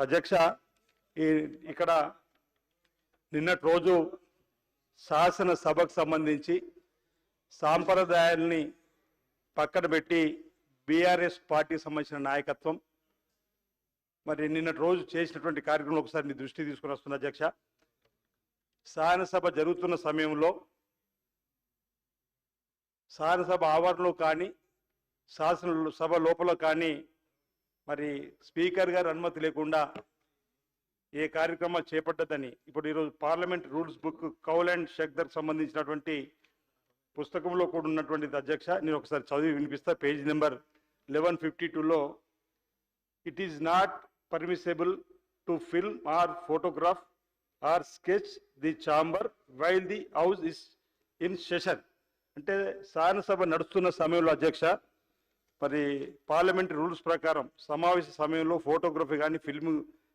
అధ్యక్ష ఈ ఇక్కడ నిన్నటి రోజు శాసన సభకు సంబంధించి సాంప్రదాయాల్ని పక్కన పెట్టి బీఆర్ఎస్ పార్టీకి సంబంధించిన నాయకత్వం మరి నిన్నటి రోజు చేసినటువంటి కార్యక్రమం ఒకసారి మీ దృష్టి తీసుకుని వస్తున్న అధ్యక్ష. శాసనసభ జరుగుతున్న సమయంలో శాసనసభ ఆవరణలో కానీ శాసన సభ లోపల కానీ మరి స్పీకర్ గారు అనుమతి లేకుండా ఏ కార్యక్రమాలు చేపట్టదని ఇప్పుడు ఈరోజు parliament rules book Kaul and Shakdher సంబంధించినటువంటి పుస్తకంలో కూడా ఉన్నటువంటిది అధ్యక్ష నేను ఒకసారి చదివి వినిపిస్తా. పేజ్ నెంబర్ లెవెన్ ఫిఫ్టీ టూలో it is not permissible to film or photograph or sketch the chamber while the house is in session అంటే శాసనసభ నడుస్తున్న సమయంలో అధ్యక్ష మరి పార్లమెంటరీ రూల్స్ ప్రకారం సమావేశ సమయంలో ఫోటోగ్రఫీ కానీ ఫిల్మ్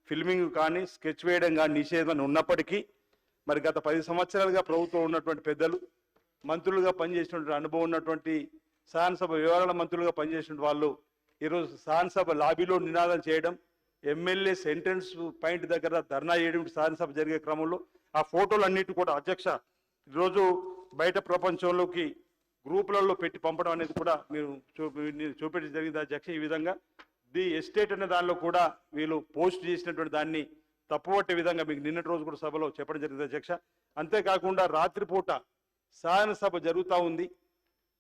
ఫిల్మింగ్ కానీ స్కెచ్ వేయడం కానీ నిషేధం ఉన్నప్పటికీ మరి గత పది సంవత్సరాలుగా ప్రభుత్వం ఉన్నటువంటి పెద్దలు మంత్రులుగా పనిచేసినటువంటి అనుభవం ఉన్నటువంటి శాసనసభ వివరాల మంత్రులుగా పనిచేసిన వాళ్ళు ఈరోజు శాసనసభ లాబీలో నినాదం చేయడం ఎమ్మెల్యే సెంట్రన్స్ పాయింట్ దగ్గర ధర్నా చేయడం శాసనసభ జరిగే క్రమంలో ఆ ఫోటోలు అన్నిటి కూడా అధ్యక్ష ఈరోజు బయట ప్రపంచంలోకి గ్రూపులలో పెట్టి పంపడం అనేది కూడా మీరు చూపి జరిగింది అధ్యక్ష ఈ విధంగా. ది ఎస్టేట్ అనే దానిలో కూడా వీళ్ళు పోస్ట్ చేసినటువంటి దాన్ని తప్పుపట్టే విధంగా మీకు నిన్నటి రోజు కూడా సభలో చెప్పడం జరిగింది అధ్యక్ష అంతేకాకుండా రాత్రిపూట సాయన సభ జరుగుతూ ఉంది.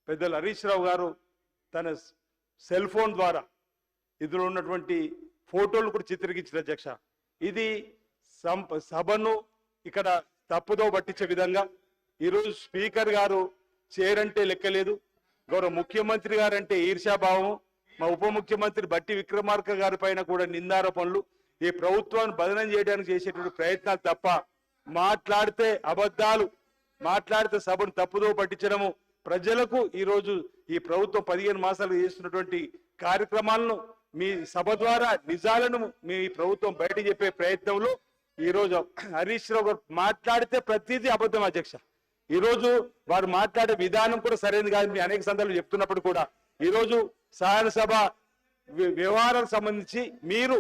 పెద్దలు హరీష్ రావు గారు తన సెల్ ఫోన్ ద్వారా ఇందులో ఉన్నటువంటి ఫోటోలు కూడా చిత్రీకరించిన అధ్యక్ష ఇది సభను ఇక్కడ తప్పుదో పట్టించే విధంగా ఈరోజు స్పీకర్ గారు చేరంటే లెక్కలేదు. గౌరవ ముఖ్యమంత్రి గారంటే ఈర్ష్యాభావం మా ఉప ముఖ్యమంత్రి బట్టి విక్రమార్క గారి పైన కూడా నిందారోపణలు. ఈ ప్రభుత్వాన్ని బదనం చేయడానికి చేసేటువంటి ప్రయత్నాలు తప్ప మాట్లాడితే అబద్ధాలు మాట్లాడితే సభను తప్పుదో పట్టించడము. ప్రజలకు ఈరోజు ఈ ప్రభుత్వం పదిహేను మాసాలు చేస్తున్నటువంటి కార్యక్రమాలను మీ సభ ద్వారా నిజాలను మీ ప్రభుత్వం బయట చెప్పే ప్రయత్నంలో ఈ రోజు హరీష్ రావు గారు మాట్లాడితే ప్రతిదీ అబద్ధం అధ్యక్ష. ఈ రోజు వారు మాట్లాడే విధానం కూడా సరైనది కాదు. మీ అనేక సందర్భాలు చెప్తున్నప్పుడు కూడా. ఈ రోజు శాసనసభ వ్యవహారాలకు సంబంధించి మీరు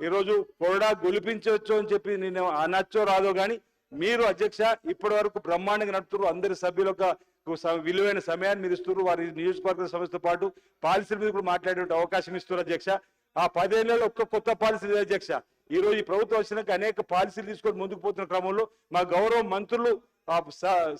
ఈరోజు కొరడా గొలిపించవచ్చు అని చెప్పి నేను అనొచ్చో రాదో కానీ మీరు అధ్యక్ష ఇప్పటి వరకు బ్రహ్మాండంగా నడుపుతున్నారు. అందరి సభ్యులకు విలువైన సమయాన్ని మీరు ఇస్తున్నారు. వారి నియోజకవర్గ సంస్థతో పాటు పాలసీల మీద కూడా మాట్లాడే అవకాశం ఇస్తున్నారు అధ్యక్ష. ఆ పదేళ్ళలో ఒక్క కొత్త పాలసీ లేదు అధ్యక్ష. ఈ రోజు ఈ ప్రభుత్వం వచ్చినాక అనేక పాలసీలు తీసుకొని ముందుకు పోతున్న క్రమంలో మా గౌరవ మంత్రులు ఆ సా-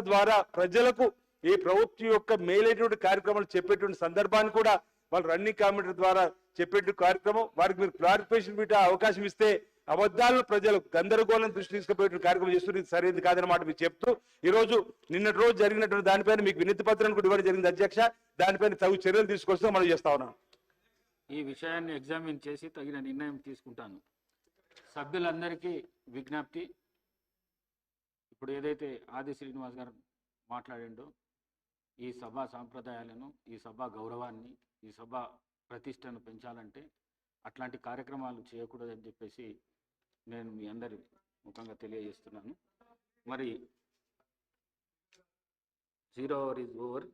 ద్వారా ప్రజలకు ఈ ప్రభుత్వం యొక్క మేలైనటువంటి కార్యక్రమాలు చెప్పేటువంటి సందర్భాన్ని కూడా వాళ్ళు రన్నింగ్ కమిటీ ద్వారా చెప్పేటువంటి కార్యక్రమం వారికి మీరు క్లారిఫికేషన్ పెట్టే అవకాశం ఇస్తే అబద్ధాలను ప్రజలు గందరగోళం దృష్టి తీసుకుపోయే కార్యక్రమం చేస్తుంది ఇది సరైనది కాదనమాట మీరు చెప్తూ ఈ రోజు నిన్నటి రోజు జరిగినటువంటి దానిపైన మీకు వినతి పత్రం కూడా ఇవ్వడం జరిగింది అధ్యక్ష. దానిపైన తగు చర్యలు తీసుకొస్తే మనం చేస్తా ఉన్నాం. ఈ విషయాన్ని ఎగ్జామిన్ చేసి తగిన నిర్ణయం తీసుకుంటాను. సభ్యులందరికీ విజ్ఞప్తి ఇప్పుడు ఏదైతే ఆది శ్రీనివాస్ గారు మాట్లాడిండో ఈ సభ సాంప్రదాయాలను ఈ సభ గౌరవాన్ని ఈ సభ ప్రతిష్టను పెంచాలంటే అట్లాంటి కార్యక్రమాలు చేయకూడదని చెప్పేసి నేను మీ అందరి ముఖంగా తెలియజేస్తున్నాను. మరి జీరో అవర్ ఇస్ ఓవర్